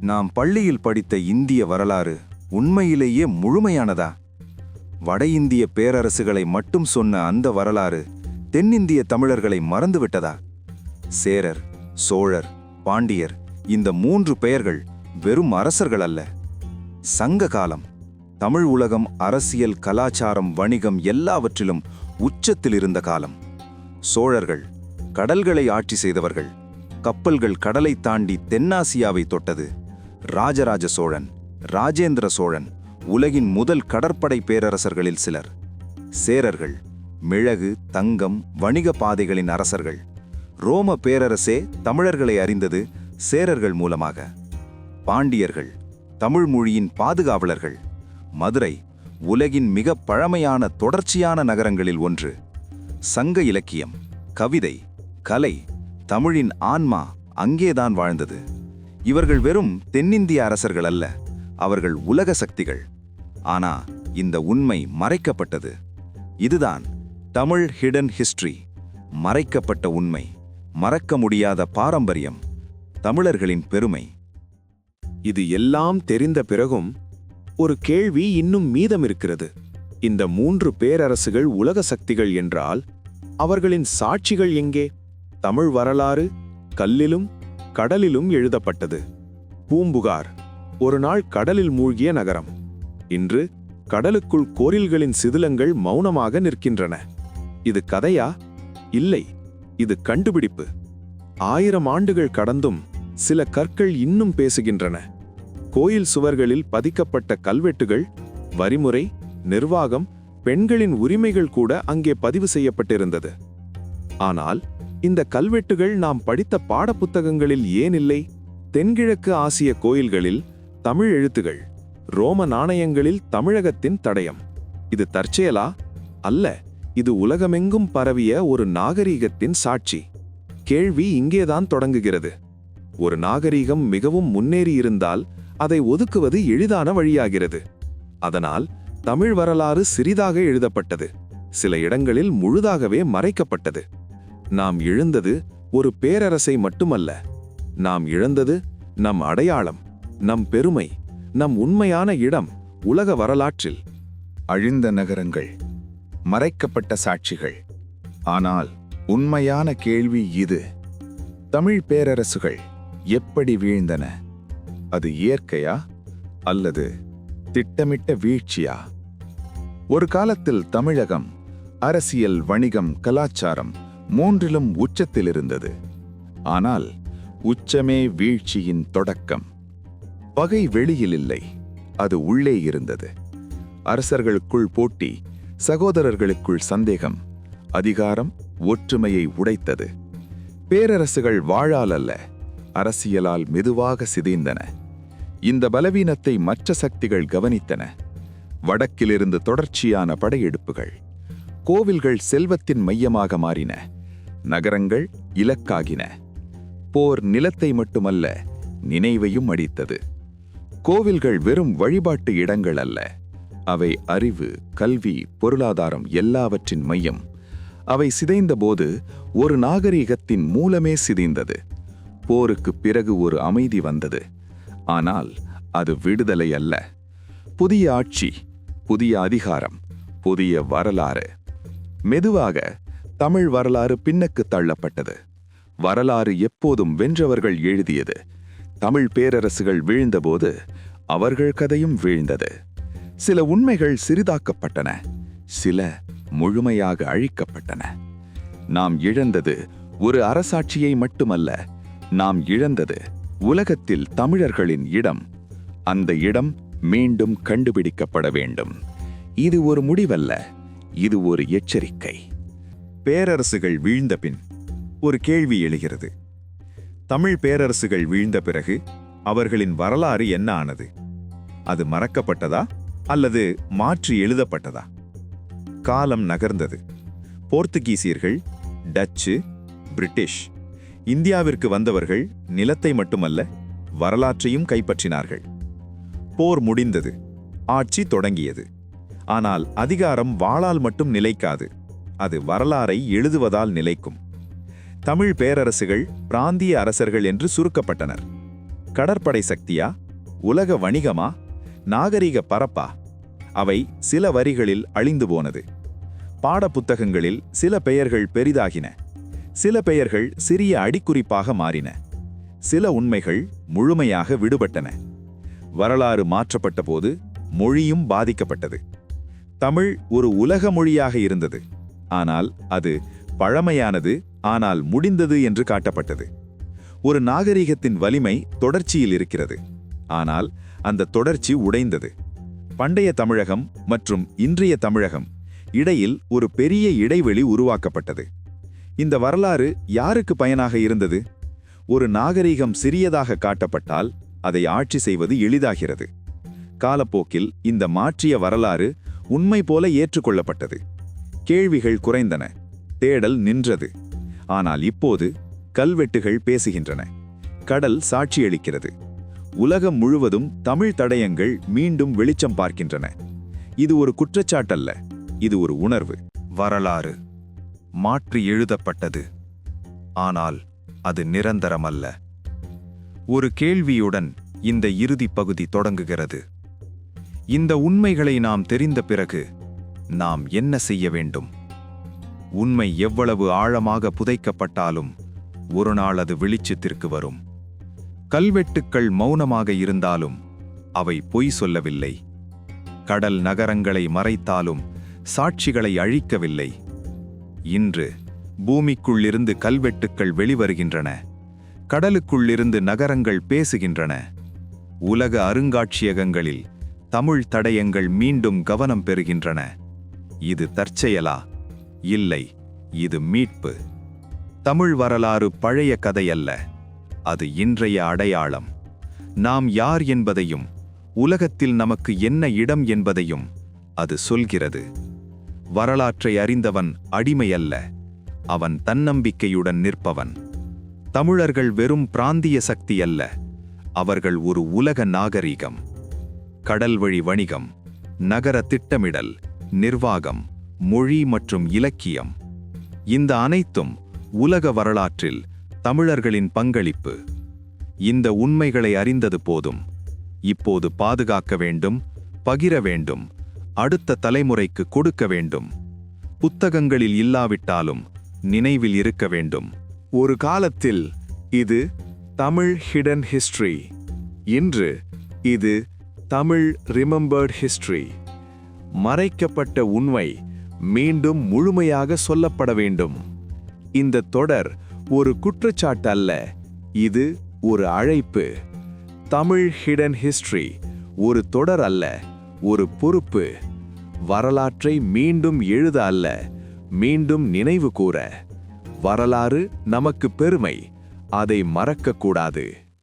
நாம் பள்ளியில் படித்த இந்திய வரலாறு உண்மையிலேயே முழுமையானதா? வட இந்திய பேரரசுகளை மட்டும் சொன்ன அந்த வரலாறு தென்னிந்திய தமிழர்களை மறந்துவிட்டதா? சேரர் சோழர் பாண்டியர் இந்த மூன்று பெயர்கள் வெறும் அரசர்கள் அல்ல. சங்க காலம் தமிழ் உலகம் அரசியல் கலாச்சாரம் வணிகம் எல்லாவற்றிலும் உச்சத்தில் இருந்த காலம். சோழர்கள் கடல்களை ஆட்சி செய்தவர்கள் கப்பல்கள் கடலை தாண்டி தென்னாசியாவை தொட்டது. ராஜராஜ சோழன் ராஜேந்திர சோழன் உலகின் முதல் கடற்படை பேரரசர்களில் சிலர். சேரர்கள் மிளகு தங்கம் வணிக பாதைகளின் அரசர்கள். ரோம பேரரசே தமிழர்களை அறிந்தது சேரர்கள் மூலமாக. பாண்டியர்கள் தமிழ் மொழியின் பாதுகாவலர்கள். மதுரை உலகின் மிக பழமையான தொடர்ச்சியான நகரங்களில் ஒன்று. சங்க இலக்கியம் கவிதை கலை தமிழின் ஆன்மா அங்கேதான் வாழ்ந்தது. இவர்கள் வெறும் தென்னிந்திய அரசர்கள் அல்ல அவர்கள் உலக சக்திகள். ஆனா இந்த உண்மை மறைக்கப்பட்டது. இதுதான் தமிழ் ஹிடன் ஹிஸ்டரி மறைக்கப்பட்ட உண்மை மறக்க முடியாத பாரம்பரியம் தமிழர்களின் பெருமை. இது எல்லாம் தெரிந்த பிறகும் ஒரு கேள்வி இன்னும் மீதம் இருக்கிறது இந்த மூன்று பேரரசுகள் உலக சக்திகள் என்றால் அவர்களின் சாட்சிகள் எங்கே? தமிழ் வரலாறு கல்லிலும் கடலிலும் எழுதப்பட்டது. பூம்புகார். ஒரு நாள் கடலில் மூழ்கிய நகரம். இன்று கடலுக்குள் கோரில்களின் சிதிலங்கள் மௌனமாக நிற்கின்றன. இது கதையா? இல்லை. இது கண்டுபிடிப்பு. ஆயிரம் ஆண்டுகள் கடந்தும் சில கற்கள் இன்னும் பேசுகின்றன. கோயில் சுவர்களில் பதிக்கப்பட்ட கல்வெட்டுகள் வரிமுறை நிர்வாகம் பெண்களின் உரிமைகள் கூட அங்கே பதிவு செய்யப்பட்டிருந்தது. ஆனால் இந்த கல்வெட்டுகள் நாம் படித்த பாடப்புத்தகங்களில் ஏன் இல்லை? தென்கிழக்கு ஆசிய கோயில்களில் தமிழ் எழுத்துகள் ரோம நாணயங்களில் தமிழகத்தின் தடயம். இது தற்செயலா? அல்ல இது உலகமெங்கும் பரவிய ஒரு நாகரீகத்தின் சாட்சி. கேள்வி இங்கேதான் தொடங்குகிறது. ஒரு நாகரீகம் மிகவும் முன்னேறியிருந்தால் அதை ஒதுக்குவது எளிதான வழியாகிறது. அதனால் தமிழ் வரலாறு சிறிதாக எழுதப்பட்டது. சில இடங்களில் முழுதாகவே மறைக்கப்பட்டது. நாம் இழந்தது ஒரு பேரரசை மட்டுமல்ல. நாம் இழந்தது நம் அடையாளம் நம் பெருமை நம் உண்மையான இடம் உலக வரலாற்றில். அழிந்த நகரங்கள் மறைக்கப்பட்ட சாட்சிகள். ஆனால் உண்மையான கேள்வி இது. தமிழ் பேரரசுகள் எப்படி வீழ்ந்தன? அது இயற்கையா அல்லது திட்டமிட்ட வீழ்ச்சியா? ஒரு காலத்தில் தமிழகம் அரசியல் வணிகம் கலாச்சாரம் மூன்றிலும் உச்சத்தில் இருந்தது ஆனால் உச்சமே வீழ்ச்சியின் தொடக்கம். பகை வெளியில் இல்லை அது உள்ளே இருந்தது. அரசர்களுக்குள் போட்டி சகோதரர்களுக்குள் சந்தேகம் அதிகாரம் ஒற்றுமையை உடைத்தது. பேரரசுகள் வாழால் அல்ல அரசியலால் மெதுவாக சிதைந்தன. இந்த பலவீனத்தை மற்ற சக்திகள் கவனித்தன. வடக்கிலிருந்து தொடர்ச்சியான படையெடுப்புகள் கோவில்கள் செல்வத்தின் மையமாக மாறின. நகரங்கள் இலக்காகின. போர் நிலத்தை மட்டுமல்ல நினைவையும் அடித்தது. கோவில்கள் வெறும் வழிபாட்டு இடங்கள் அல்ல. அவை அறிவு கல்வி பொருளாதாரம் எல்லாவற்றின் மையம். அவை சிதைந்தபோது ஒரு நாகரீகத்தின் மூலமே சிதைந்தது. போருக்குப் பிறகு ஒரு அமைதி வந்தது. ஆனால் அது விடுதலை அல்ல. புதிய ஆட்சி புதிய அதிகாரம் புதிய வரலாறு. மெதுவாக தமிழ் வரலாறு பின்னுக்கு தள்ளப்பட்டது. வரலாறு எப்போதும் வென்றவர்கள் எழுதியது. தமிழ் பேரரசுகள் வீழ்ந்தபோது அவர்கள் கதையும் வீழ்ந்தது. சில உண்மைகள் சிறிதாக்கப்பட்டன. சில முழுமையாக அழிக்கப்பட்டன. நாம் இழந்தது ஒரு அரசாட்சியை மட்டுமல்ல நாம் இழந்தது உலகத்தில் தமிழர்களின் இடம். அந்த இடம் மீண்டும் கண்டுபிடிக்கப்பட வேண்டும். இது ஒரு முடிவல்ல இது ஒரு எச்சரிக்கை. பேரரசுகள் வீழ்ந்த பின் ஒரு கேள்வி எழுகிறது. தமிழ் பேரரசுகள் வீழ்ந்த பிறகு அவர்களின் வரலாறு என்ன ஆனது? அது மறக்கப்பட்டதா அல்லது மாற்றி எழுதப்பட்டதா? காலம் நகர்ந்தது. போர்த்துகீசியர்கள் டச்சு பிரிட்டிஷ் இந்தியாவிற்கு வந்தவர்கள் நிலத்தை மட்டுமல்ல வரலாற்றையும் கைப்பற்றினார்கள். போர் முடிந்தது. ஆட்சி தொடங்கியது. ஆனால் அதிகாரம் வாளால் மட்டும் நிலைக்காது. அது வரலாறை எழுதுவதால் நிலைக்கும். தமிழ் பேரரசுகள் பிராந்திய அரசர்கள் என்று சுருக்கப்பட்டனர். கடற்படை சக்தியா? உலக வணிகமா? நாகரிக பரப்பா? அவை சில வரிகளில் அழிந்து போனது. பாடப்புத்தகங்களில் சில பெயர்கள் பெரிதாகின. சில பெயர்கள் சிறிய அடிக்குறிப்பாக மாறின. சில உண்மைகள் முழுமையாக விடுபட்டன. வரலாறு மாற்றப்பட்ட போது மொழியும் பாதிக்கப்பட்டது. தமிழ் ஒரு உலக மொழியாக இருந்தது. ஆனால் அது பழமையானது ஆனால் முடிந்தது என்று காட்டப்பட்டது. ஒரு நாகரிகத்தின் வலிமை தொடர்ச்சியில் இருக்கிறது. ஆனால் அந்த தொடர்ச்சி உடைந்தது. பண்டைய தமிழகம் மற்றும் இன்றைய தமிழகம் இடையில் ஒரு பெரிய இடைவெளி உருவாக்கப்பட்டது. இந்த வரலாறு யாருக்கு பயனாக இருந்தது? ஒரு நாகரிகம் சிறியதாக காட்டப்பட்டால் அதை ஆட்சி செய்வது எளிதாகிறது. காலப்போக்கில் இந்த மாற்றிய வரலாறு உண்மை போல ஏற்றுக்கொள்ளப்பட்டது. கேள்விகள் குறைந்தன. தேடல் நின்றது. ஆனால் இப்போது கல்வெட்டுகள் பேசுகின்றன. கடல் சாட்சியளிக்கிறது. உலகம் முழுவதும் தமிழ் தடயங்கள் மீண்டும் வெளிச்சம் பார்க்கின்றன. இது ஒரு குற்றச்சாட்டல்ல. இது ஒரு உணர்வு. வரலாறு. மாற்றி எழுதப்பட்டது. ஆனால் அது நிரந்தரமல்ல. ஒரு கேள்வியுடன் இந்த இறுதிப் பகுதி தொடங்குகிறது. இந்த உண்மைகளை நாம் தெரிந்த பிறகு நாம் என்ன செய்ய வேண்டும்? உண்மை எவ்வளவு ஆழமாக புதைக்கப்பட்டாலும் ஒரு நாள் அது வெளிச்சத்திற்கு வரும். கல்வெட்டுக்கள் மௌனமாக இருந்தாலும் அவை பொய் சொல்லவில்லை. கடல் நகரங்களை மறைத்தாலும் சாட்சிகளை அழிக்கவில்லை. இன்று பூமிக்குள்ளிருந்து கல்வெட்டுக்கள் வெளிவருகின்றன. கடலுக்குள்ளிருந்து நகரங்கள் பேசுகின்றன. உலக அருங்காட்சியகங்களில் தமிழ் தடயங்கள் மீண்டும் கவனம் பெறுகின்றன. இது தற்செயலா? இல்லை இது மீட்பு. தமிழ் வரலாறு பழைய கதையல்ல. அது இன்றைய அடையாளம். நாம் யார் என்பதையும் உலகத்தில் நமக்கு என்ன இடம் என்பதையும் அது சொல்கிறது. வரலாற்றை அறிந்தவன் அடிமையல்ல. அவன் தன்னம்பிக்கையுடன் நிற்பவன். தமிழர்கள் வெறும் பிராந்திய சக்தி அல்ல அவர்கள் ஒரு உலக நாகரீகம். கடல்வழி வணிகம். நகர திட்டமிடல். நிர்வாகம் மொழி மற்றும் இலக்கியம். இந்த அனைத்தும் உலக வரலாற்றில் தமிழர்களின் பங்களிப்பு. இந்த உண்மைகளை அறிந்தது போதும். இப்போது பாதுகாக்க வேண்டும் பகிர வேண்டும் அடுத்த தலைமுறைக்கு கொடுக்க வேண்டும். புத்தகங்களில் இல்லாவிட்டாலும் நினைவில் இருக்க வேண்டும். ஒரு காலத்தில் இது தமிழ் ஹிடன் ஹிஸ்டரி இன்று இது தமிழ் ரிமெம்பர்ட் ஹிஸ்டரி மறைக்கப்பட்ட உண்மை மீண்டும் முழுமையாக சொல்லப்பட வேண்டும். இந்த தொடர் ஒரு குற்றச்சாட்டு அல்ல இது ஒரு அழைப்பு. தமிழ் ஹிடன் ஹிஸ்டரி ஒரு தொடர் அல்ல ஒரு பொறுப்பு. வரலாற்றை மீண்டும் எழுத அல்ல மீண்டும் நினைவு கூற. வரலாறு நமக்கு பெருமை அதை மறக்கக்கூடாது.